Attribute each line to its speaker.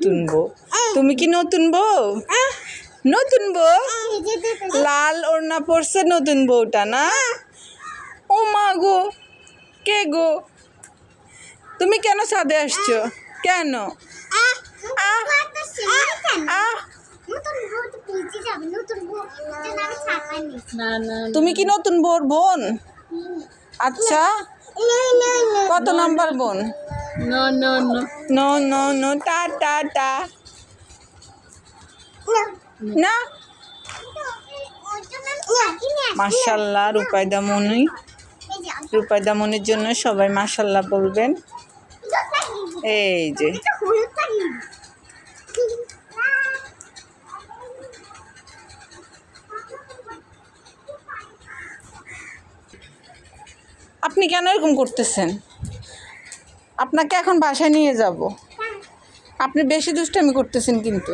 Speaker 1: নতুন বউ। তুমি কি নতুন বউ? নতুন বউ? লাল ওড়না পরছে নতুন বউটা না? ও মা গো, কে গো? তুমি কেন সাদে আসছো? কেন? তুমি কি নতুন বউর বোন? আচ্ছা কত নাম্বার বোন?
Speaker 2: না না না
Speaker 1: নো নো নো টা টা টা না মার্শাল্লাহ রূপাইদা মনি রূপাইদা মনির জন্য সবাই মার্শাল্লাহ বলবেন। এই যে। আপনি কেন এরকম করতেছেন? আপনাকে এখন বাসায় নিয়ে যাব। আপনি বেশি দুষ্টামি করতেছেন কিন্তু।